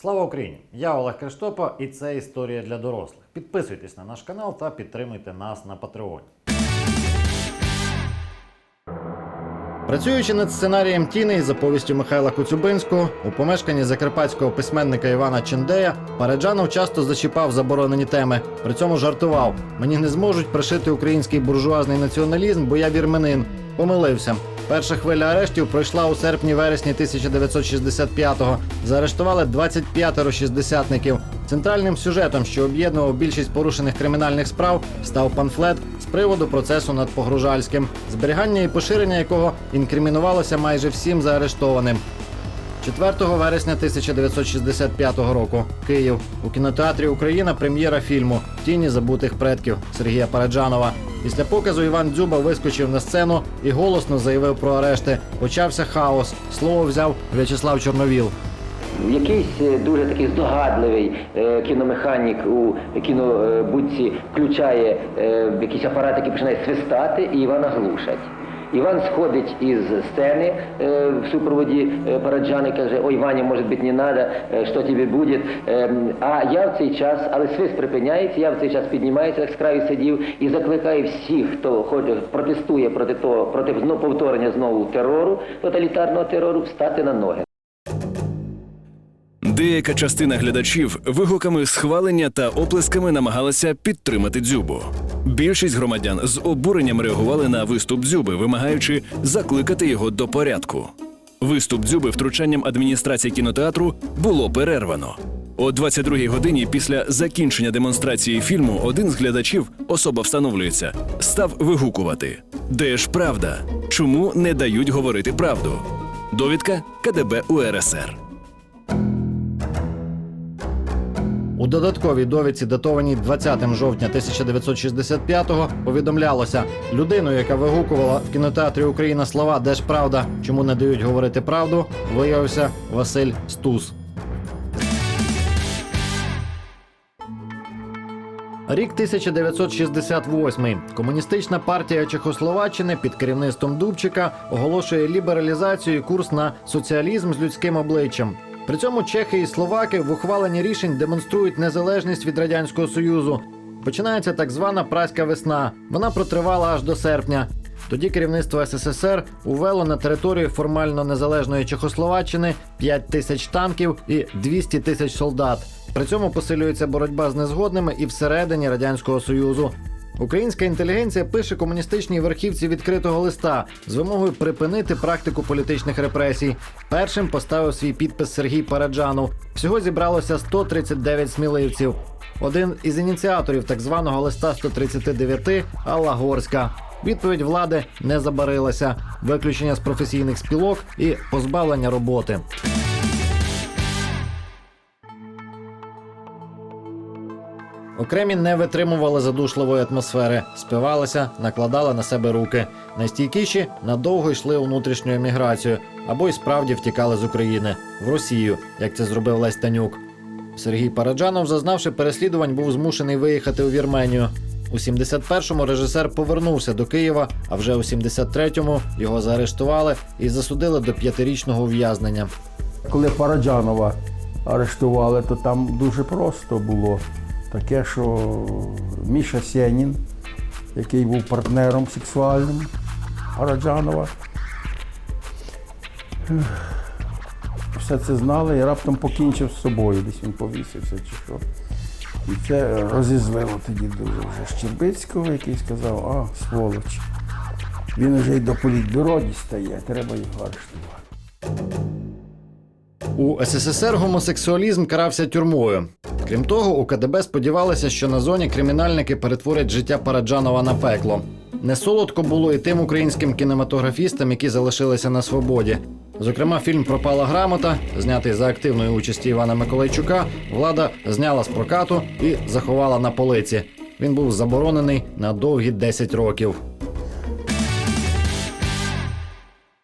Слава Україні! Я Олег Криштопа, і це історія для дорослих. Підписуйтесь на наш канал та підтримуйте нас на Патреоні. Працюючи над сценарієм Тіни за повістю Михайла Коцюбинського, у помешканні закарпатського письменника Івана Чендея Параджанов часто зачіпав заборонені теми. При цьому жартував: мені не зможуть пришити український буржуазний націоналізм, бо я вірменин. Помилився. Перша хвиля арештів пройшла у серпні-вересні 1965-го. Заарештували 25 шістдесятників. Центральним сюжетом, що об'єднував більшість порушених кримінальних справ, став памфлет з приводу процесу над Погружальським, зберігання і поширення якого інкримінувалося майже всім заарештованим. 4 вересня 1965 року Київ у кінотеатрі Україна прем'єра фільму Тіні забутих предків Сергія Параджанова. Після показу Іван Дзюба вискочив на сцену і голосно заявив про арешти. Почався хаос. Слово взяв В'ячеслав Чорновіл. Якийсь е, дуже такий здогадливий е, кіномеханік у кінобудці включає е, якийсь апарат, який починає свистати, і Івана глушать. Іван сходить із сцени е, в супроводі е, Параджани каже, ой, Ваня, може бути, не надо, е, що тобі буде. Е, а я в цей час, але свист припиняється, я в цей час піднімаюся, як з краю сидів, і закликаю всіх, хто хоче, протестує проти того, проти ну, повторення знову терору, тоталітарного терору, встати на ноги. Деяка частина глядачів вигуками схвалення та оплесками намагалася підтримати дзюбу. Більшість громадян з обуренням реагували на виступ дзюби, вимагаючи закликати його до порядку. Виступ дзюби втручанням адміністрації кінотеатру було перервано. О 22-й годині після закінчення демонстрації фільму один з глядачів, особа встановлюється, став вигукувати: Де ж правда? Чому не дають говорити правду? Довідка КДБ УРСР. У додатковій довідці, датованій 20 жовтня 1965-го, повідомлялося, людиною, яка вигукувала в кінотеатрі Україна слова Де ж правда, чому не дають говорити правду, виявився Василь Стус. Рік 1968. Комуністична партія Чехословаччини під керівництвом Дубчика оголошує лібералізацію і курс на соціалізм з людським обличчям. При цьому чехи і словаки в ухваленні рішень демонструють незалежність від радянського союзу. Починається так звана праська весна. Вона протривала аж до серпня. Тоді керівництво СССР увело на територію формально незалежної Чехословаччини 5 тисяч танків і 200 тисяч солдат. При цьому посилюється боротьба з незгодними і всередині радянського союзу. Українська інтелігенція пише комуністичній верхівці відкритого листа з вимогою припинити практику політичних репресій. Першим поставив свій підпис Сергій Параджанов. Всього зібралося 139 сміливців. Один із ініціаторів так званого листа 139 Алла Горська. Відповідь влади не забарилася: виключення з професійних спілок і позбавлення роботи. Окремі не витримували задушливої атмосфери, спивалися, накладали на себе руки. Найстійкіші надовго йшли у внутрішню еміграцію або й справді втікали з України в Росію, як це зробив Лесь Танюк. Сергій Параджанов, зазнавши переслідувань, був змушений виїхати у Вірменію. У 71-му режисер повернувся до Києва, а вже у 73-му його заарештували і засудили до п'ятирічного ув'язнення. Коли Параджанова арештували, то там дуже просто було таке, що Міша Сєнін, який був партнером сексуальним Параджанова, все це знали і раптом покінчив з собою, десь він повісився чи що. І це розізлило тоді дуже вже Щербицького, який сказав, а, сволоч, він вже й до політбюро дістає, треба його арештувати. У СССР гомосексуалізм карався тюрмою. Крім того, у КДБ сподівалися, що на зоні кримінальники перетворять життя Параджанова на пекло. Не солодко було і тим українським кінематографістам, які залишилися на свободі. Зокрема, фільм Пропала грамота, знятий за активної участі Івана Миколайчука, влада зняла з прокату і заховала на полиці. Він був заборонений на довгі 10 років.